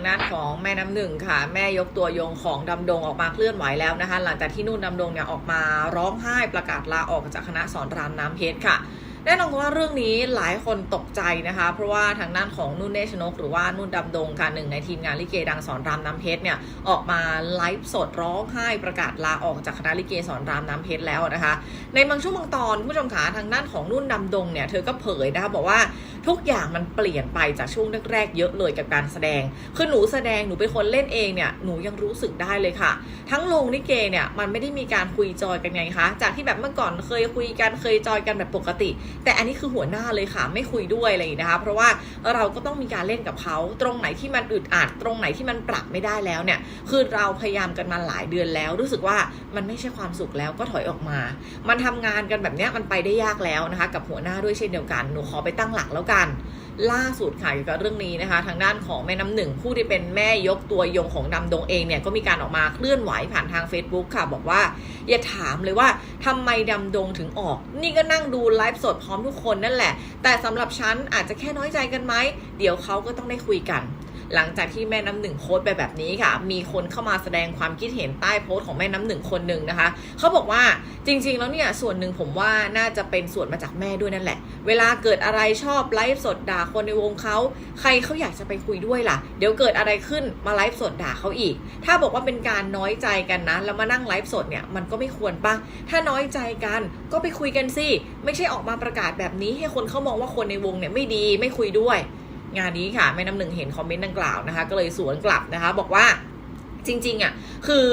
างด้านของแม่น้ำหนึ่งค่ะ แม่ยกตัวโยงของดำดงออกมาเคลื่อนไหวแล้วนะคะ หลังจากที่นุ่นดำดงเนี่ยออกมาร้องไห้ประกาศลาออกจากคณะสอนรามน้ำเพชรค่ะ แน่นอนว่าเรื่องนี้หลายคนตกใจนะคะ เพราะว่าทางด้านของนุ่นเนชนก หรือว่านุ่นดำดงค่ะหนึ่งในทีมงานลิเกดังสอนรามน้ำเพชรเนี่ยออกมาไลฟ์สดร้องไห้ประกาศลาออกจากคณะลิเกสอนรามน้ำเพชรแล้วนะคะ ในบางช่วงบางตอนคุณผู้ชมขาทางด้านของนุ่นดำดงเนี่ยเธอก็เผยนะคะบอกว่าทุกอย่างมันเปลี่ยนไปจากช่วงแรกๆเยอะเลยกับการแสดง คือหนูแสดงหนูเป็นคนเล่นเองเนี่ยหนูยังรู้สึกได้เลยค่ะ ทั้งโรงลิเกเนี่ยมันไม่ได้มีการคุยจอยกันไงคะจากที่แบบเมื่อก่อนเคยคุยกันเคยจอยกันแบบปกติแต่อันนี้คือหัวหน้าเลยค่ะ ไม่คุยด้วยอะไรนะคะ เพราะว่าเราก็ต้องมีการเล่นกับเขาตรงไหนที่มันอึดอัดตรงไหนที่มันปรับไม่ได้แล้วเนี่ย คือเราพยายามกันมาหลายเดือนแล้ว รู้สึกว่ามันไม่ใช่ความสุขแล้วก็ถอยออกมา มันทำงานกันแบบเนี้ยมันไปได้ยากแล้วนะคะ กับหัวหน้าด้วยเช่นเดียวกันหนูขอไปตั้งหลักแล้วกันล่าสุดค่ะเกี่ยวกับเรื่องนี้นะคะ ทางด้านของแม่น้ำหนึ่งผู้ที่เป็นแม่ยกตัวยงของดำดงเองเนี่ยก็มีการออกมาเคลื่อนไหวผ่านทาง Facebook ค่ะ บอกว่า อย่าถามเลยว่าทำไมดำดงถึงออก นี่ก็นั่งดูไลฟ์สดพร้อมทุกคนนั่นแหละ แต่สำหรับฉันอาจจะแค่น้อยใจกันไหม เดี๋ยวเขาก็ต้องได้คุยกัน หลังจากที่แม่น้ำหนึ่งโพสไปแบบนี้ค่ะ มีคนเข้ามาแสดงความคิดเห็นใต้โพสต์ของแม่น้ำหนึ่งคนหนึ่งนะคะเขาบอกว่าจริง ๆ แล้วเนี่ยส่วนหนึ่งผมว่าน่าจะเป็นส่วนมาจากแม่ด้วยนั่นแหละ เวลาเกิดอะไรชอบไลฟ์สดด่าคนในวงเขาใครเขาอยากจะไปคุยด้วยล่ะ เดี๋ยวเกิดอะไรขึ้นมาไลฟ์สดด่าเขาอีก ถ้าบอกว่าเป็นการน้อยใจกันนะแล้วมานั่งไลฟ์สดเนี่ยมันก็ไม่ควรปะถ้าน้อยใจกันก็ไปคุยกันสิไม่ใช่ออกมาประกาศแบบนี้ให้คนเขามองว่าคนในวงเนี่ยไม่ดีไม่คุยด้วย งานนี้ค่ะแม่น้ำหนึ่งเห็นคอมเมนต์ดังกล่าวนะคะ ก็เลยสวนกลับนะคะ บอกว่า จริงๆอะคือ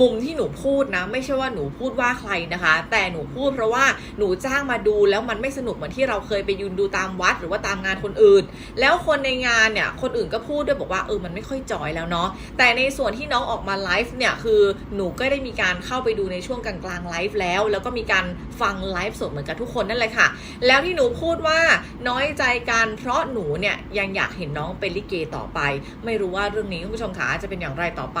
มุมที่หนูพูดนะไม่ใช่ว่าหนูพูดว่าใครนะคะ แต่หนูพูดเพราะว่าหนูจ้างมาดูแล้วมันไม่สนุกเหมือนที่เราเคยไปยืนดูตามวัดหรือว่าตามงานคนอื่น แล้วคนในงานเนี่ยคนอื่นก็พูดด้วยบอกว่าเออมันไม่ค่อยจอยแล้วเนาะแต่ในส่วนที่น้องออกมาไลฟ์เนี่ยคือหนูก็ได้มีการเข้าไปดูในช่วงกลางๆไลฟ์แล้ว แล้วก็มีการฟังไลฟ์สดเหมือนกับทุกคนนั่นแหละค่ะ แล้วที่หนูพูดว่าน้อยใจกันเพราะหนูเนี่ยยังอยากเห็นน้องเป็นลิเกต่อไป ไม่รู้ว่าเรื่องนี้คุณผู้ชมขาจะเป็นอย่างไรต่อไป